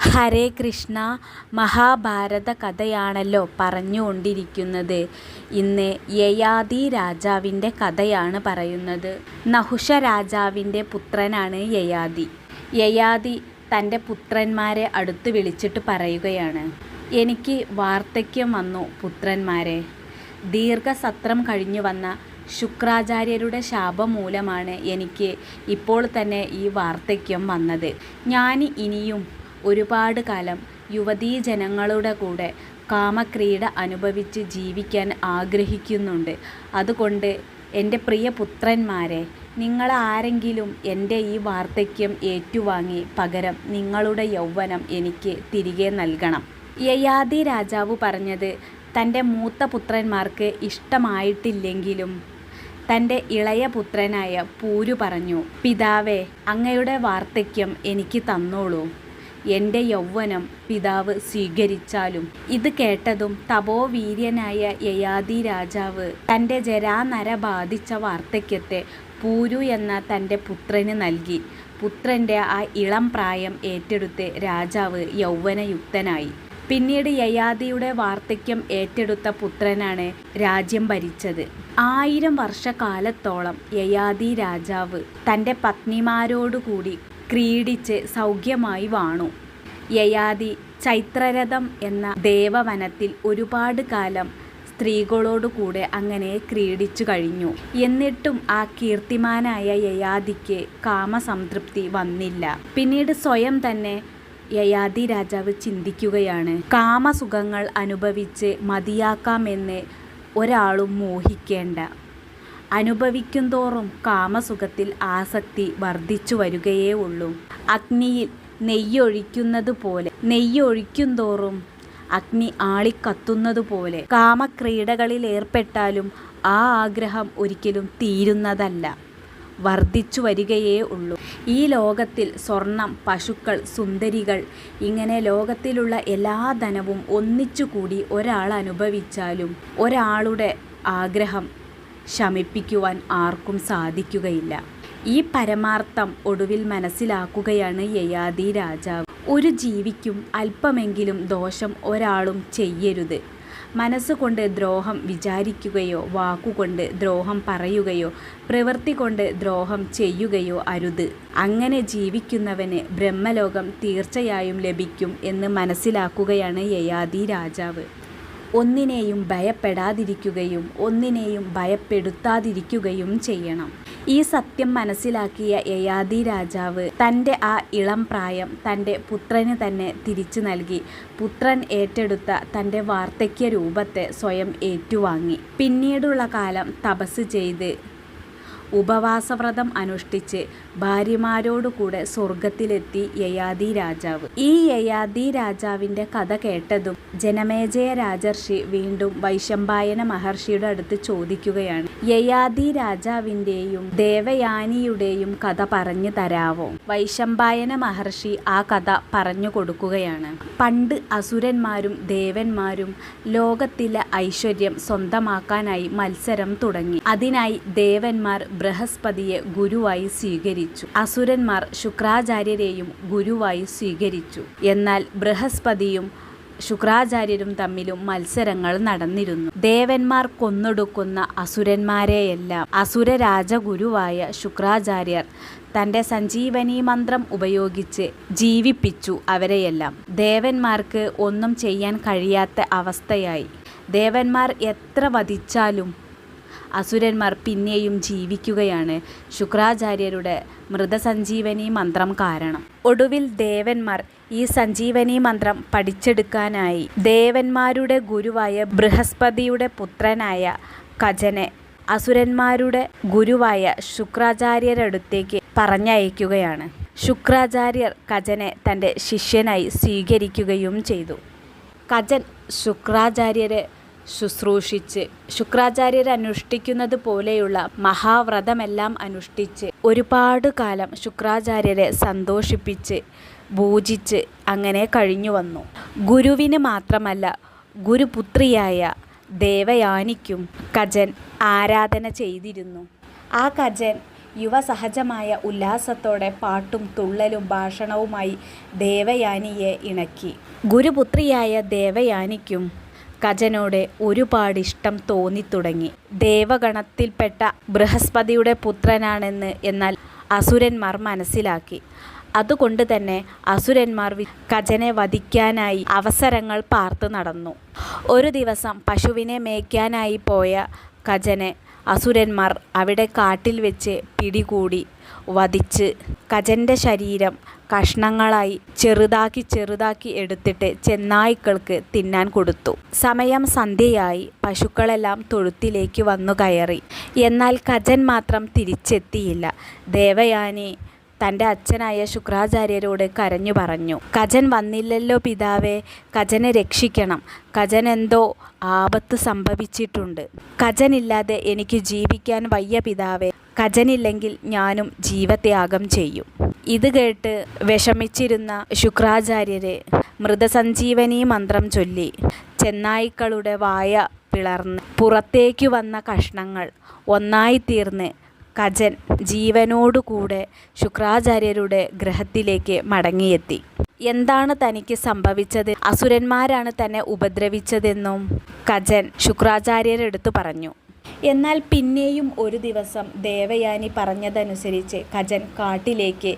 ഹരേ കൃഷ്ണ മഹാഭാരത കഥയാണല്ലോ പറഞ്ഞുകൊണ്ടിരിക്കുന്നത്. ഇന്ന് യയാതി രാജാവിന്റെ കഥയാണ് പറയുന്നത്. നഹുഷ രാജാവിന്റെ പുത്രനാണ് യയാതി. യയാതി തന്റെ പുത്രന്മാരെ അടുത്ത് വിളിച്ചിട്ട് പറയുകയാണ് എനിക്ക് വാർദ്ധക്യം വന്നു പുത്രന്മാരെ. ദീർഘസത്രം കഴിഞ്ഞു വന്ന ശുക്രാചാര്യരുടെ ശാപം മൂലമാണ് എനിക്ക് ഇപ്പോൾ തന്നെ ഈ വാർദ്ധക്യം വന്നത്. ഞാൻ ഇനിയും ഒരുപാട് കാലം യുവതീജനങ്ങളുടെ കൂടെ കാമക്രീഡ അനുഭവിച്ച് ജീവിക്കാൻ ആഗ്രഹിക്കുന്നുണ്ട്. അതുകൊണ്ട് എന്റെ പ്രിയ പുത്രന്മാരെ നിങ്ങൾ ആരെങ്കിലും എന്റെ ഈ വാർദ്ധക്യം ഏറ്റുവാങ്ങി പകരം നിങ്ങളുടെ യൗവനം എനിക്ക് തിരികെ നൽകണം. യയാദി രാജാവ് പറഞ്ഞത് തന്റെ മൂത്ത പുത്രന്മാർക്ക് ഇഷ്ടമായിട്ടില്ലെങ്കിലും തന്റെ ഇളയ പുത്രനായ പൂരു പറഞ്ഞു പിതാവേ അങ്ങയുടെ വാർദ്ധക്യം എനിക്ക് തന്നോളൂ. എന്റെ യൗവനം പിതാവ് സ്വീകരിച്ചാലും. ഇത് കേട്ടതും തപോവീര്യനായ യയാദി രാജാവ് തന്റെ ജരാനര ബാധിച്ച വാർദ്ധക്യത്തെ പൂരു എന്ന തന്റെ പുത്രന് നൽകി. പുത്രന്റെ ആ ഇളം പ്രായം ഏറ്റെടുത്ത് രാജാവ് യൗവനയുക്തനായി പിന്നീട് യയാദിയുടെ വാർദ്ധക്യം ഏറ്റെടുത്ത പുത്രനാണ് രാജ്യം ഭരിച്ചത്. ആയിരം വർഷക്കാലത്തോളം യയാദി രാജാവ് തന്റെ പത്നിമാരോടുകൂടി ക്രീഡിച്ച് സൗഖ്യമായി വാണു. യയാതി ചൈത്രരഥം എന്ന ദേവവനത്തിൽ ഒരുപാട് കാലം സ്ത്രീകളോടുകൂടെ അങ്ങനെ ക്രീഡിച്ചു കഴിഞ്ഞു. എന്നിട്ടും ആ കീർത്തിമാനായ യയാതിക്ക് കാമസംതൃപ്തി വന്നില്ല. പിന്നീട് സ്വയം തന്നെ യയാതി രാജാവ് ചിന്തിക്കുകയാണ്. കാമസുഖങ്ങൾ അനുഭവിച്ച് മതിയാക്കാമെന്ന് ഒരാളും മോഹിക്കേണ്ട. അനുഭവിക്കുന്തോറും കാമസുഖത്തിൽ ആസക്തി വർദ്ധിച്ചു വരികയേ ഉള്ളൂ അഗ്നിയിൽ നെയ്യൊഴിക്കുന്നത് പോലെ നെയ്യൊഴിക്കുന്തോറും അഗ്നി ആളിക്കത്തുന്നതുപോലെ കാമക്രീഡകളിൽ ഏർപ്പെട്ടാലും ആ ആഗ്രഹം ഒരിക്കലും തീരുന്നതല്ല വർദ്ധിച്ചു വരികയേ ഉള്ളൂ. ഈ ലോകത്തിൽ സ്വർണം പശുക്കൾ സുന്ദരികൾ ഇങ്ങനെ ലോകത്തിലുള്ള എല്ലാ ധനവും ഒന്നിച്ചുകൂടി ഒരാൾ അനുഭവിച്ചാലും ഒരാളുടെ ആഗ്രഹം ശമിപ്പിക്കുവാൻ ആർക്കും സാധിക്കുകയില്ല. ഈ പരമാർത്ഥം ഒടുവിൽ മനസ്സിലാക്കുകയാണ് യയാദി രാജാവ്. ഒരു ജീവിക്കും അല്പമെങ്കിലും ദോഷം ഒരാളും ചെയ്യരുത്. മനസ്സുകൊണ്ട് ദ്രോഹം വിചാരിക്കുകയോ വാക്കുകൊണ്ട് ദ്രോഹം പറയുകയോ പ്രവൃത്തി കൊണ്ട് ദ്രോഹം ചെയ്യുകയോ അരുത്. അങ്ങനെ ജീവിക്കുന്നവന് ബ്രഹ്മലോകം തീർച്ചയായും ലഭിക്കും എന്ന് മനസ്സിലാക്കുകയാണ് യയാദി രാജാവ്. ഒന്നിനെയും ഭയപ്പെടാതിരിക്കുകയും ഒന്നിനെയും ഭയപ്പെടുത്താതിരിക്കുകയും ചെയ്യണം. ഈ സത്യം മനസ്സിലാക്കിയ യയാദി രാജാവ് തന്റെ ആ ഇളം പ്രായം തന്റെ പുത്രന് തന്നെ തിരിച്ചു നൽകി. പുത്രൻ ഏറ്റെടുത്ത തന്റെ വാർദ്ധക്യ രൂപത്തെ സ്വയം ഏറ്റുവാങ്ങി. പിന്നീടുള്ള കാലം തപസ് ചെയ്ത് ഉപവാസവ്രതം അനുഷ്ഠിച്ച് ഭാര്യമാരോടുകൂടെ സ്വർഗത്തിലെത്തി യയാദി രാജാവ്. ഈ യയാദി രാജാവിന്റെ കഥ കേട്ടതും ജനമേജയ രാജർഷി വീണ്ടും വൈശമ്പായന മഹർഷിയുടെ അടുത്ത് ചോദിക്കുകയാണ്. യയാദി രാജാവിന്റെയും ദേവയാനിയുടെയും കഥ പറഞ്ഞു തരാവോ? വൈശമ്പായന മഹർഷി ആ കഥ പറഞ്ഞു കൊടുക്കുകയാണ്. പണ്ട് അസുരന്മാരും ദേവന്മാരും ലോകത്തിലെ ഐശ്വര്യം സ്വന്തമാക്കാനായി മത്സരം തുടങ്ങി. അതിനായി ദേവന്മാർ ബൃഹസ്പതിയെ ഗുരുവായി സ്വീകരിച്ചു. അസുരന്മാർ ശുക്രാചാര്യരെയും ഗുരുവായി സ്വീകരിച്ചു. എന്നാൽ ബൃഹസ്പതിയും ശുക്രാചാര്യരും തമ്മിലും മത്സരങ്ങൾ നടന്നിരുന്നു. ദേവന്മാർ കൊന്നൊടുക്കുന്ന അസുരന്മാരെയെല്ലാം അസുര രാജഗുരുവായ ശുക്രാചാര്യർ തന്റെ സഞ്ജീവനി മന്ത്രം ഉപയോഗിച്ച് ജീവിപ്പിച്ചു അവരെയെല്ലാം. ദേവന്മാർക്ക് ഒന്നും ചെയ്യാൻ കഴിയാത്ത അവസ്ഥയായി. ദേവന്മാർ എത്ര വധിച്ചാലും അസുരന്മാർ പിന്നെയും ജീവിക്കുകയാണ്. ശുക്രാചാര്യരുടെ മൃതസഞ്ജീവനി മന്ത്രം കാരണം. ഒടുവിൽ ദേവന്മാർ ഈ സഞ്ജീവനി മന്ത്രം പഠിച്ചെടുക്കാനായി ദേവന്മാരുടെ ഗുരുവായ ബൃഹസ്പതിയുടെ പുത്രനായ കജനെ അസുരന്മാരുടെ ഗുരുവായ ശുക്രാചാര്യരടുത്തേക്ക് പറഞ്ഞയക്കുകയാണ്. ശുക്രാചാര്യർ കജനെ തന്റെ ശിഷ്യനായി സ്വീകരിക്കുകയും ചെയ്തു. കജൻ ശുക്രാചാര്യരെ ശുശ്രൂഷിച്ച് ശുക്രാചാര്യർ അനുഷ്ഠിക്കുന്നത് പോലെയുള്ള മഹാവ്രതമെല്ലാം അനുഷ്ഠിച്ച് ഒരുപാട് കാലം ശുക്രാചാര്യരെ സന്തോഷിപ്പിച്ച് പൂജിച്ച് അങ്ങനെ കഴിഞ്ഞു വന്നു ഗുരുവിന് മാത്രമല്ല ഗുരുപുത്രിയായ ദേവയാനിക്കും കജൻ ആരാധന ചെയ്തിരുന്നു ആ കജൻ യുവസഹജമായ ഉല്ലാസത്തോടെ പാട്ടും തുള്ളലും ഭാഷണവുമായി ദേവയാനിയെ ഇണക്കി. ഗുരുപുത്രിയായ ദേവയാനിക്കും കജനോട് ഒരുപാട് ഇഷ്ടം തോന്നിത്തുടങ്ങി. ദേവഗണത്തിൽപ്പെട്ട ബൃഹസ്പതിയുടെ പുത്രനാണെന്ന് എന്നാൽ അസുരന്മാർ മനസ്സിലാക്കി. അതുകൊണ്ട് തന്നെ അസുരന്മാർ കജനെ വധിക്കാനായി അവസരങ്ങൾ പാർത്ത് നടന്നു. ഒരു ദിവസം പശുവിനെ മേയ്ക്കാനായി പോയ കജനെ അസുരന്മാർ അവിടെ കാട്ടിൽ വെച്ച് പിടികൂടി വധിച്ച് കജന്റെ ശരീരം കഷണങ്ങളായി ചെറുതാക്കി ചെറുതാക്കി എടുത്തിട്ട് ചെന്നായ്ക്കൾക്ക് തിന്നാൻ കൊടുത്തു. സമയം സന്ധ്യയായി. പശുക്കളെല്ലാം തൊഴുത്തിലേക്ക് വന്നു കയറി. എന്നാൽ കജൻ മാത്രം തിരിച്ചെത്തിയില്ല. ദേവയാനി തന്റെ അച്ഛനായ ശുക്രാചാര്യരോട് കരഞ്ഞു പറഞ്ഞു. "കജൻ വന്നില്ലല്ലോ പിതാവേ. കജനെ രക്ഷിക്കണം. കജൻ എന്തോ ആപത്ത് സംഭവിച്ചിട്ടുണ്ട്. കജനില്ലാതെ എനിക്ക് ജീവിക്കാൻ വയ്യ പിതാവേ. കജനില്ലെങ്കിൽ ഞാനും ജീവത്യാഗം ചെയ്യും. " ഇത് കേട്ട് വിഷമിച്ചിരുന്ന ശുക്രാചാര്യരെ മൃതസഞ്ജീവനി മന്ത്രം ചൊല്ലി ചെന്നായ്ക്കളുടെ വായ പിളർന്ന് പുറത്തേക്ക് വന്ന കഷ്ണങ്ങൾ ഒന്നായിത്തീർന്ന് കജൻ ജീവനോടുകൂടെ ശുക്രാചാര്യരുടെ ഗ്രഹത്തിലേക്ക് മടങ്ങിയെത്തി. എന്താണ് തനിക്ക് സംഭവിച്ചത്, അസുരന്മാരാണ് തന്നെ ഉപദ്രവിച്ചതെന്നും കജൻ ശുക്രാചാര്യരെടുത്തു പറഞ്ഞു. എന്നാൽ പിന്നെയും ഒരു ദിവസം ദേവയാനി പറഞ്ഞതനുസരിച്ച് കജൻ കാട്ടിലേക്ക്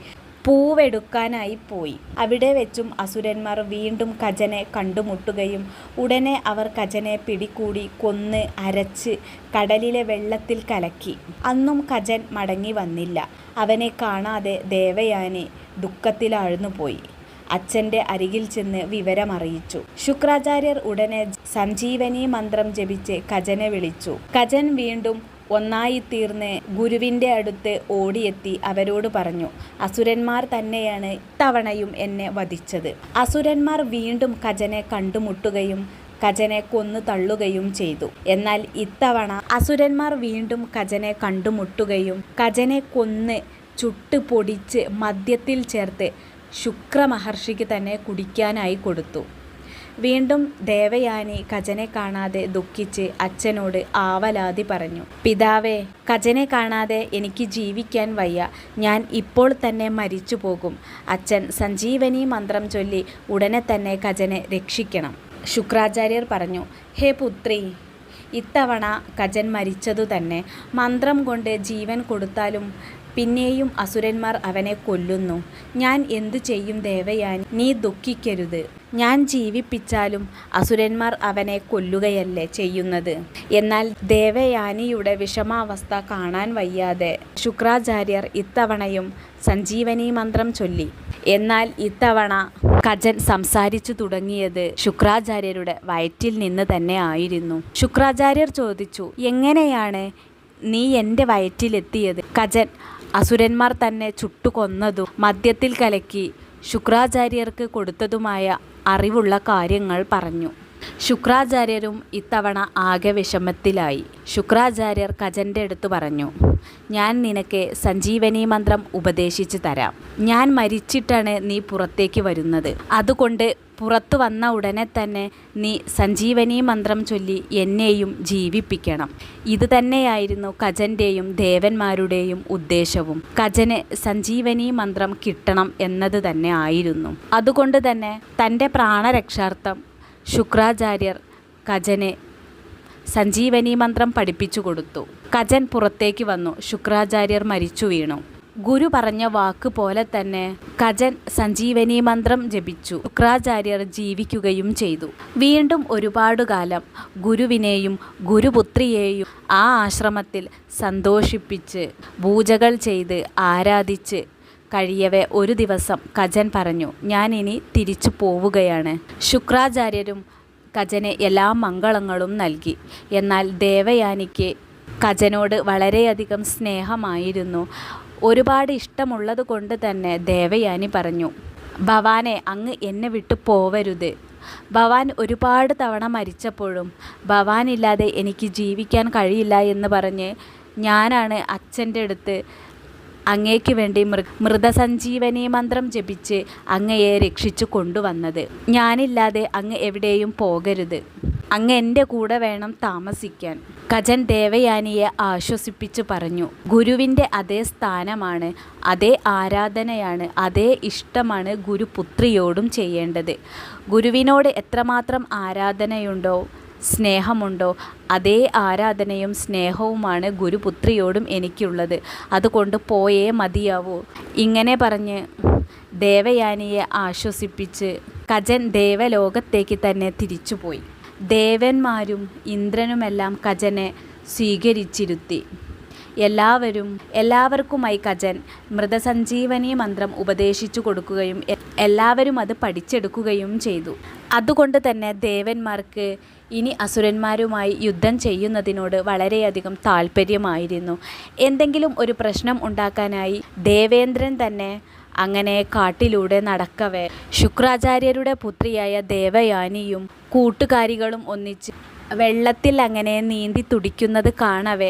പൂവെടുക്കാനായി പോയി. അവിടെ വെച്ചും അസുരന്മാർ വീണ്ടും കജനെ കണ്ടുമുട്ടുകയും ഉടനെ അവർ കജനെ പിടികൂടി കൊന്ന് അരച്ച് കടലിലെ വെള്ളത്തിൽ കലക്കി. അന്നും കജൻ മടങ്ങി വന്നില്ല അവനെ കാണാതെ ദേവയാനി ദുഃഖത്തിലാഴ്ന്നുപോയി. അച്ഛന്റെ അരികിൽ ചെന്ന് വിവരമറിയിച്ചു. ശുക്രാചാര്യർ ഉടനെ സഞ്ജീവനി മന്ത്രം ജപിച്ച് കജനെ വിളിച്ചു. കജൻ വീണ്ടും ഒന്നായി തീർന്ന് ഗുരുവിന്റെ അടുത്ത് ഓടിയെത്തി അവരോട് പറഞ്ഞു. "അസുരന്മാർ തന്നെയാണ് ഇത്തവണയും എന്നെ വധിച്ചത്. " അസുരന്മാർ വീണ്ടും കജനെ കണ്ടുമുട്ടുകയും കജനെ കൊന്നു തള്ളുകയും ചെയ്തു. എന്നാൽ ഇത്തവണ അസുരന്മാർ വീണ്ടും കജനെ കണ്ടുമുട്ടുകയും കജനെ കൊന്ന് ചുട്ട് പൊടിച്ച് മദ്യത്തിൽ ചേർത്ത് ശുക്രമഹർഷിക്ക് തന്നെ കുടിക്കാനായി കൊടുത്തു. വീണ്ടും ദേവയാനി കജനെ കാണാതെ ദുഃഖിച്ച് അച്ഛനോട് ആവലാതി പറഞ്ഞു. "പിതാവേ, കജനെ കാണാതെ എനിക്ക് ജീവിക്കാൻ വയ്യ. ഞാൻ ഇപ്പോൾ തന്നെ മരിച്ചു പോകും. " അച്ഛൻ സഞ്ജീവനി മന്ത്രം ചൊല്ലി ഉടനെ തന്നെ കജനെ രക്ഷിക്കണം. ശുക്രാചാര്യർ പറഞ്ഞു. "ഹേ പുത്രി ഇത്തവണ കജൻ മരിച്ചതു തന്നെ. മന്ത്രം കൊണ്ട് ജീവൻ കൊടുത്താലും പിന്നെയും അസുരന്മാർ അവനെ കൊല്ലുന്നു. ഞാൻ എന്തു ചെയ്യും ദേവയാനി. നീ ദുഃഖിക്കരുത്. ഞാൻ ജീവിപ്പിച്ചാലും അസുരന്മാർ അവനെ കൊല്ലുകയല്ലേ ചെയ്യുന്നത്. " എന്നാൽ ദേവയാനിയുടെ വിഷമാവസ്ഥ കാണാൻ വയ്യാതെ ശുക്രാചാര്യർ ഇത്തവണയും സഞ്ജീവനി മന്ത്രം ചൊല്ലി. എന്നാൽ ഇത്തവണ കജൻ സംസാരിച്ചു തുടങ്ങിയത് ശുക്രാചാര്യരുടെ വയറ്റിൽ നിന്ന് തന്നെ ആയിരുന്നു. ശുക്രാചാര്യർ ചോദിച്ചു. "എങ്ങനെയാണ് നീ എന്റെ വയറ്റിലെത്തിയത്? " കജൻ അസുരന്മാർ തന്നെ ചുട്ടുകൊന്നതും മദ്യത്തിൽ കലക്കി ശുക്രാചാര്യർക്ക് കൊടുത്തതുമായ അറിവുള്ള കാര്യങ്ങൾ പറഞ്ഞു. ശുക്രാചാര്യരും ഇത്തവണ ആകെ വിഷമത്തിലായി. ശുക്രാചാര്യർ കജന്റെടുത്ത് പറഞ്ഞു. "ഞാൻ നിനക്ക് സഞ്ജീവനി മന്ത്രം ഉപദേശിച്ച് തരാം. ഞാൻ മരിച്ചിട്ടാണ് നീ പുറത്തേക്ക് വരുന്നത്. അതുകൊണ്ട് പുറത്തു വന്ന ഉടനെ തന്നെ നീ സഞ്ജീവനി മന്ത്രം ചൊല്ലി എന്നെയും ജീവിപ്പിക്കണം. " ഇത് തന്നെയായിരുന്നു കജന്റെയും ദേവന്മാരുടെയും ഉദ്ദേശവും. കജന് സഞ്ജീവനി മന്ത്രം കിട്ടണം എന്നത് തന്നെ ആയിരുന്നു. അതുകൊണ്ട് തന്നെ തന്റെ പ്രാണരക്ഷാർത്ഥം ശുക്രാചാര്യർ കജനെ സഞ്ജീവനി മന്ത്രം പഠിപ്പിച്ചു കൊടുത്തു. കജൻ പുറത്തേക്ക് വന്നു. ശുക്രാചാര്യർ മരിച്ചു വീണു. ഗുരു പറഞ്ഞ വാക്ക് പോലെ തന്നെ കജൻ സഞ്ജീവനി മന്ത്രം ജപിച്ചു. ശുക്രാചാര്യർ ജീവിക്കുകയും ചെയ്തു. വീണ്ടും ഒരുപാട് കാലം ഗുരുവിനെയും ഗുരുപുത്രിയെയും ആ ആശ്രമത്തിൽ സന്തോഷിപ്പിച്ച് പൂജകൾ ചെയ്ത് ആരാധിച്ച് കഴിയവേ ഒരു ദിവസം കജൻ പറഞ്ഞു. "ഞാൻ ഇനി തിരിച്ചു പോവുകയാണ്. " ശുക്രാചാര്യരും കജന് എല്ലാ മംഗളങ്ങളും നൽകി. എന്നാൽ ദേവയാനിക്ക് കജനോട് വളരെയധികം സ്നേഹമായിരുന്നു. ഒരുപാട് ഇഷ്ടമുള്ളത് കൊണ്ട് തന്നെ ദേവയാനി പറഞ്ഞു. "ഭവാനെ, അങ്ങ് എന്നെ വിട്ടു പോവരുത്. ഭവാൻ ഒരുപാട് തവണ മരിച്ചപ്പോഴും ഭവാനില്ലാതെ എനിക്ക് ജീവിക്കാൻ കഴിയില്ല എന്ന് പറഞ്ഞ് ഞാനാണ് അച്ഛന്റെടുത്ത് അങ്ങേക്ക് വേണ്ടി മൃ മൃതസഞ്ജീവനി മന്ത്രം ജപിച്ച് അങ്ങയെ രക്ഷിച്ചു കൊണ്ടുവന്നത്. ഞാനില്ലാതെ അങ്ങ് എവിടെയും പോകരുത്. അങ്ങ് എന്റെ കൂടെ വേണം താമസിക്കാൻ കജൻ ദേവയാനിയെ ആശ്വസിപ്പിച്ചു പറഞ്ഞു ഗുരുവിന്റെ അതേ സ്ഥാനമാണ് അതേ ആരാധനയാണ് അതേ ഇഷ്ടമാണ് ഗുരുപുത്രിയോടും ചെയ്യേണ്ടത് ഗുരുവിനോട് എത്രമാത്രം ആരാധനയുണ്ടോ സ്നേഹമുണ്ടോ? അതേ ആരാധനയും സ്നേഹവുമാണ് ഗുരുപുത്രിയോടും എനിക്കുള്ളത്. അതുകൊണ്ട് പോയേ മതിയാവൂ. ഇങ്ങനെ പറഞ്ഞ് ദേവയാനിയെ ആശ്വസിപ്പിച്ച് കജൻ ദേവലോകത്തേക്ക് തന്നെ തിരിച്ചുപോയി. ദേവന്മാരും ഇന്ദ്രനുമെല്ലാം കജനെ സ്വീകരിച്ചിരുത്തി. എല്ലാവരും എല്ലാവർക്കുമായി കജൻ മൃതസഞ്ജീവനി മന്ത്രം ഉപദേശിച്ചു കൊടുക്കുകയും എല്ലാവരും അത് പഠിച്ചെടുക്കുകയും ചെയ്തു. അതുകൊണ്ട് തന്നെ ദേവന്മാർക്ക് ഇനി അസുരന്മാരുമായി യുദ്ധം ചെയ്യുന്നതിനോട് വളരെയധികം താല്പര്യമായിരുന്നു. എന്തെങ്കിലും ഒരു പ്രശ്നം ഉണ്ടാക്കാനായി ദേവേന്ദ്രൻ തന്നെ അങ്ങനെ കാട്ടിലൂടെ നടക്കവേ. ശുക്രാചാര്യരുടെ പുത്രിയായ ദേവയാനിയും കൂട്ടുകാരികളും ഒന്നിച്ച് വെള്ളത്തിൽ അങ്ങനെ നീന്തി തുടിക്കുന്നത് കാണവേ.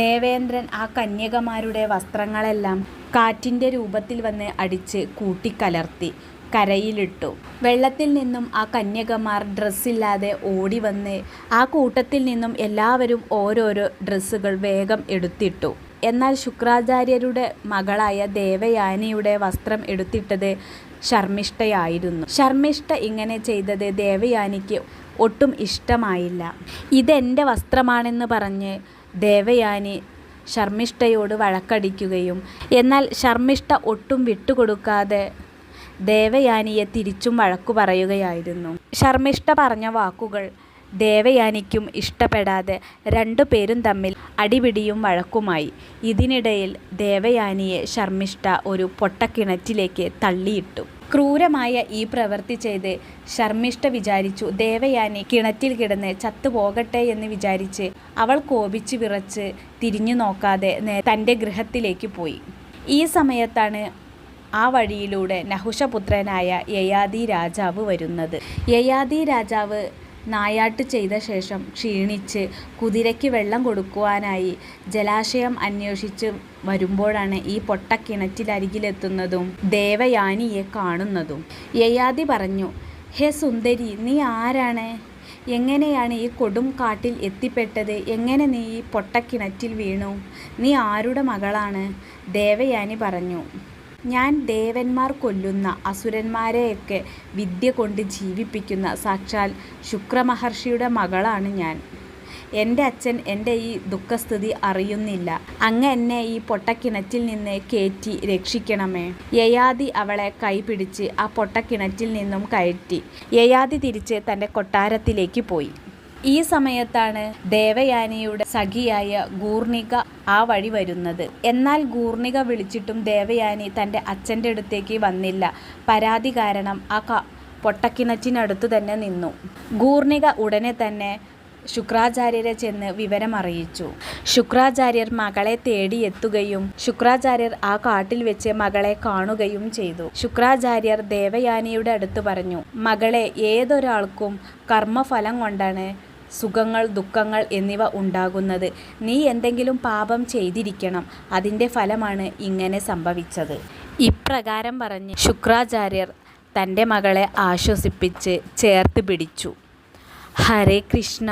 ദേവേന്ദ്രൻ ആ കന്യകമാരുടെ വസ്ത്രങ്ങളെല്ലാം കാറ്റിന്റെ രൂപത്തിൽ വന്ന് അടിച്ച് കൂട്ടിക്കലർത്തി. കരയിലിട്ടു. വെള്ളത്തിൽ നിന്നും ആ കന്യകമാർ ഡ്രസ്സില്ലാതെ ഓടി വന്ന് ആ കൂട്ടത്തിൽ നിന്നും എല്ലാവരും ഓരോരോ ഡ്രസ്സുകൾ വേഗം എടുത്തിട്ടു. എന്നാൽ ശുക്രാചാര്യരുടെ മകളായ ദേവയാനിയുടെ വസ്ത്രം എടുത്തിട്ടത് ശർമ്മിഷ്ഠയായിരുന്നു. ശർമ്മിഷ്ഠ ഇങ്ങനെ ചെയ്തത് ദേവയാനിക്ക് ഒട്ടും ഇഷ്ടമായില്ല. ഇതെന്റെ വസ്ത്രമാണെന്ന് പറഞ്ഞ് ദേവയാനി ശർമ്മിഷ്ഠയോട് വഴക്കടിക്കുകയും എന്നാൽ ശർമ്മിഷ്ഠ ഒട്ടും വിട്ടുകൊടുക്കാതെ ദേവയാനിയെ തിരിച്ചും വഴക്കു പറയുകയായിരുന്നു. ശർമ്മിഷ്ഠ പറഞ്ഞ വാക്കുകൾ ദേവയാനിക്കും ഇഷ്ടപ്പെടാതെ രണ്ടു പേരും തമ്മിൽ അടിപിടിയും വഴക്കുമായി. ഇതിനിടയിൽ ദേവയാനിയെ ശർമ്മിഷ്ഠ ഒരു പൊട്ടക്കിണറ്റിലേക്ക് തള്ളിയിട്ടു. ക്രൂരമായ ഈ പ്രവൃത്തി ചെയ്ത് ശർമ്മിഷ്ഠ വിചാരിച്ചു ദേവയാനി കിണറ്റിൽ കിടന്ന് ചത്തുപോകട്ടെ എന്ന് വിചാരിച്ച് അവൾ കോപിച്ച് വിറച്ച് തിരിഞ്ഞു നോക്കാതെ തന്റെ ഗൃഹത്തിലേക്ക് പോയി. ഈ സമയത്താണ് ആ വഴിയിലൂടെ നഹുഷപുത്രനായ യയാദി രാജാവ് വരുന്നത്. യയാദി രാജാവ് നായാട്ട് ചെയ്ത ശേഷം ക്ഷീണിച്ച് കുതിരയ്ക്ക് വെള്ളം കൊടുക്കുവാനായി ജലാശയം അന്വേഷിച്ച് വരുമ്പോഴാണ് ഈ പൊട്ടക്കിണറ്റിലരികിലെത്തുന്നതും ദേവയാനിയെ കാണുന്നതും. യയാദി പറഞ്ഞു ഹേ സുന്ദരി നീ ആരാണ്? എങ്ങനെയാണ് ഈ കൊടും കാട്ടിൽ എത്തിപ്പെട്ടത്? എങ്ങനെ നീ ഈ പൊട്ടക്കിണറ്റിൽ വീണു? നീ ആരുടെ മകളാണ്? ദേവയാനി പറഞ്ഞു ഞാൻ ദേവന്മാർ കൊല്ലുന്ന അസുരന്മാരെയൊക്കെ വിദ്യ കൊണ്ട് ജീവിപ്പിക്കുന്ന സാക്ഷാൽ ശുക്രമഹർഷിയുടെ മകളാണ് ഞാൻ. എന്റെ അച്ഛൻ എന്റെ ഈ ദുഃഖസ്ഥിതി അറിയുന്നില്ല. അങ്ങ് എന്നെ ഈ പൊട്ടക്കിണറ്റിൽ നിന്ന് കയറ്റി രക്ഷിക്കണമേ. യയാതി അവളെ കൈപിടിച്ച് ആ പൊട്ടക്കിണറ്റിൽ നിന്നും കയറ്റി. യയാതി തിരിച്ച് തന്റെ കൊട്ടാരത്തിലേക്ക് പോയി. ഈ സമയത്താണ് ദേവയാനിയുടെ സഖിയായ ഗൂർണിക ആ വഴി വരുന്നത്. എന്നാൽ ഗൂർണിക വിളിച്ചിട്ടും ദേവയാനി തന്റെ അച്ഛന്റെ അടുത്തേക്ക് വന്നില്ല. പരാതി കാരണം ആ പൊട്ടക്കിണറ്റിനടുത്ത് തന്നെ നിന്നു. ഗൂർണിക ഉടനെ തന്നെ ശുക്രാചാര്യരെ ചെന്ന് വിവരമറിയിച്ചു. ശുക്രാചാര്യർ മകളെ തേടിയെത്തുകയും ശുക്രാചാര്യർ ആ കാട്ടിൽ വെച്ച് മകളെ കാണുകയും ചെയ്തു. ശുക്രാചാര്യർ ദേവയാനിയുടെ അടുത്ത് പറഞ്ഞു മകളെ ഏതൊരാൾക്കും കർമ്മഫലം കൊണ്ടാണ് സുഖങ്ങൾ ദുഃഖങ്ങൾ എന്നിവ ഉണ്ടാകുന്നത്. നീ എന്തെങ്കിലും പാപം ചെയ്തിരിക്കണം. അതിന്റെ ഫലമാണ് ഇങ്ങനെ സംഭവിച്ചത്. ഇപ്രകാരം പറഞ്ഞ് ശുക്രാചാര്യർ തന്റെ മകളെ ആശ്വസിപ്പിച്ച് ചേർത്ത് പിടിച്ചു. ഹരേ കൃഷ്ണ.